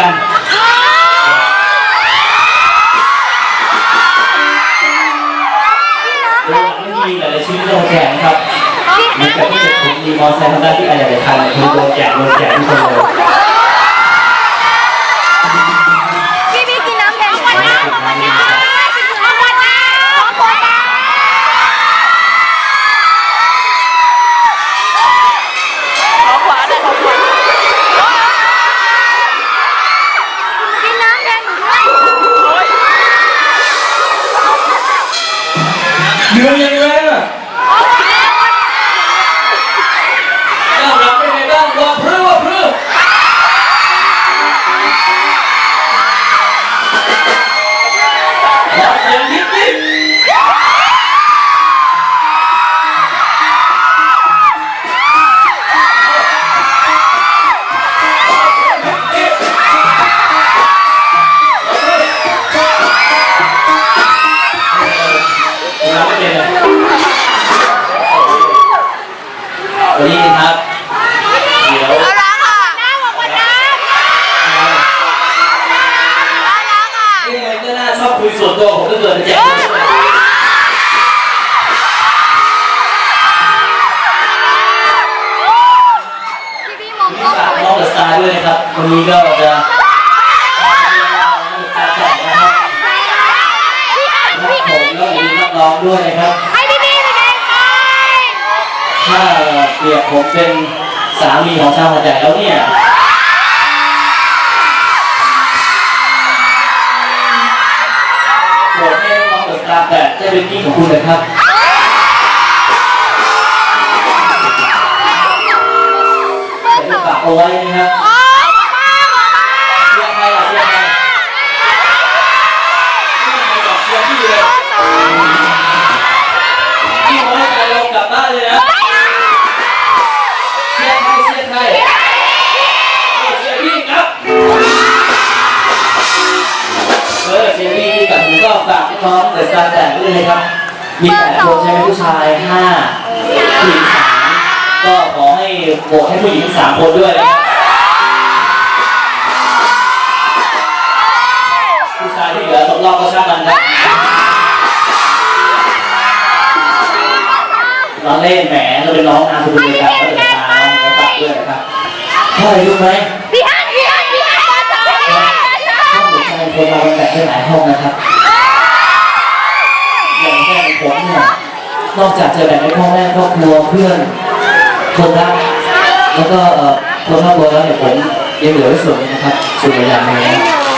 กัน โดยไม่มีหลายๆชิ้นโดนแจกนะครับมีแต่ที่ผมมีมอเตอร์ไซค์ทำได้ที่อาจจะไปทานคือโดนแจกโดนแจกทุกคนเลย นี้ก็จะผมก็มีน้องด้วยนะครับให้ดีๆเลยถ้าเปรียบผมเป็นสามีของชาวหัวใจแล้วเนี่ยโปรดให้น้องเดอดตาร์แต่จะเป็นที่ของคุณนะครับ กลับบ้านเลยนะเชียร์ใคเชียร์ใคเจมี่ครับเออเจมี่ที่กับผมก็ฝากท้องเปิดตาแต่ด้วยนะครับ มีแปดคนใช่ไหมผู้ชายห้าผู้หญิงสามก็ขอให้โบให้ผู้หญิงสามคนด้วยนะครับ เราเล่นแหมเราเป็นน้องนามสกุลเดียวกันก็เลยตามน้องแล้วฝากด้วยนะครับเพราะอะไรรู้ไหมพี่ฮันพี่ฮันพี่ฮันบอลสองพี่ฮันบอลสองห้องหัวใจคนเรามันแบ่งได้หลายห้องนะครับอย่างแค่ผมเนี่ยนอกจากจะแบ่งให้พ่อแม่ครอบครัวเพื่อนคนรักแล้วก็เอ่อคนครอบครัวแล้วเนี่ยผมยังเหลือไว้ส่วนหนึงนะครับส่วนใหญ่เลยนะ